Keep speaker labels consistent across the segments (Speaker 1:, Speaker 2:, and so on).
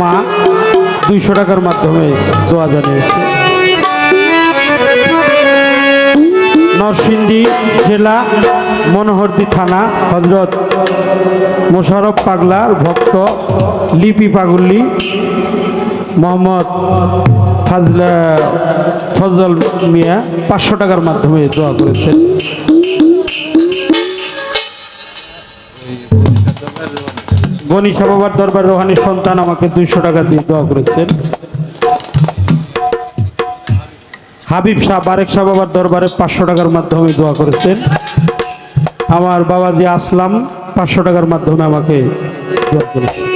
Speaker 1: মা দুইশো টাকার মাধ্যমে দোয়া জানিয়েছে। নরসিংদী জেলা মনোহরদি থানা হজরত মোশারফ পাগলার ভক্ত লিপি পাগল্লি মোহাম্মদ ফাজলা ফজল মিয়া পাঁচশো টাকার মাধ্যমে দোয়া করেছেন। গণিসা সভাবার দরবার রোহানি সন্তান আমাকে দুইশো টাকা দিয়ে দোয়া করেছেন। হাবিব শাহ বারেক সভাবার দরবারে পাঁচশো টাকার মাধ্যমে দোয়া করেছেন। আমার বাবাজি আসলাম, পাঁচশো টাকার মাধ্যমে আমাকে দোয়া করেছেন।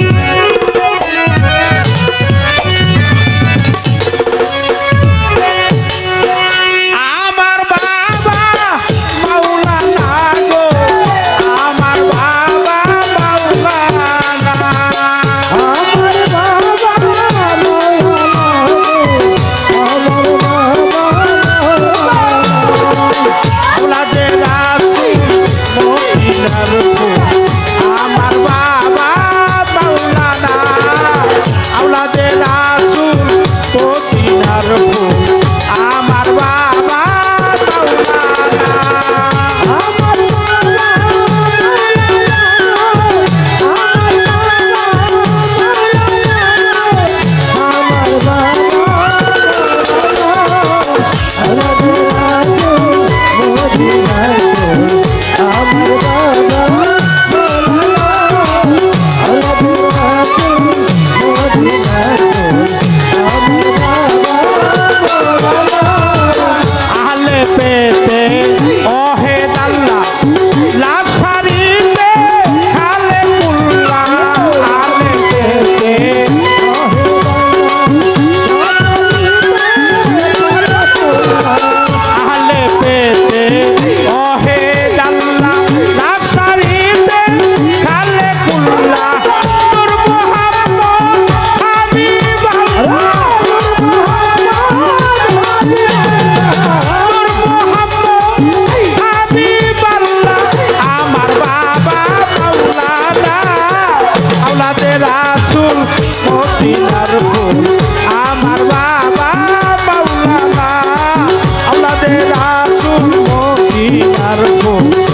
Speaker 2: Whoa.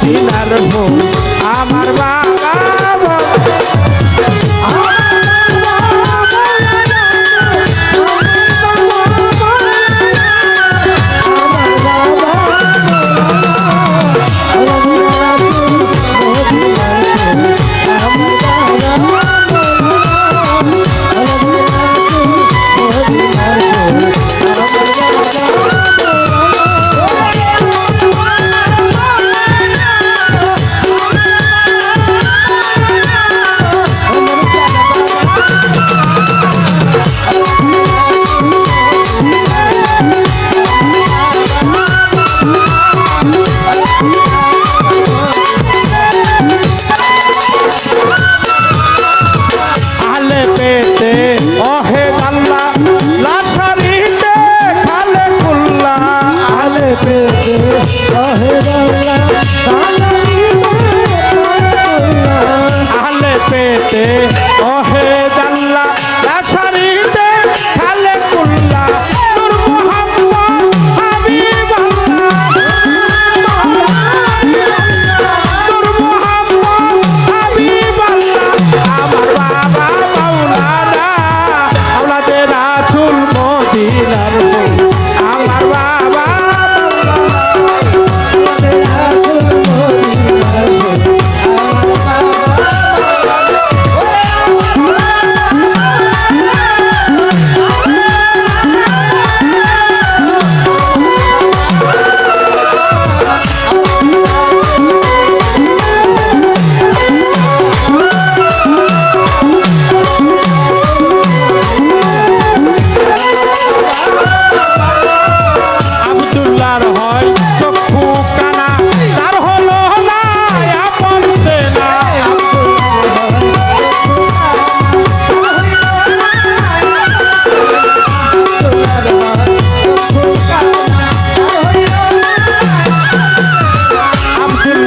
Speaker 2: ফুল আমার বাবা পেতে
Speaker 1: অহে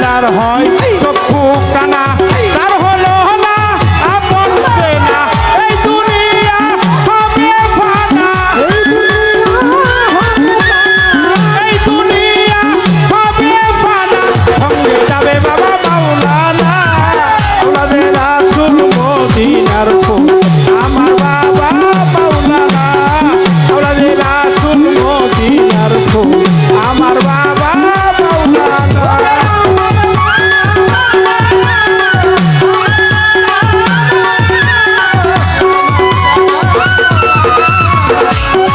Speaker 1: আব্দুল্লাহর হয় চক্ষু কানা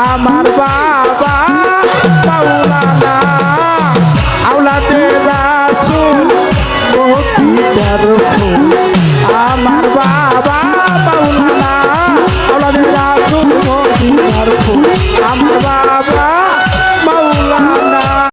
Speaker 1: আমার বাবা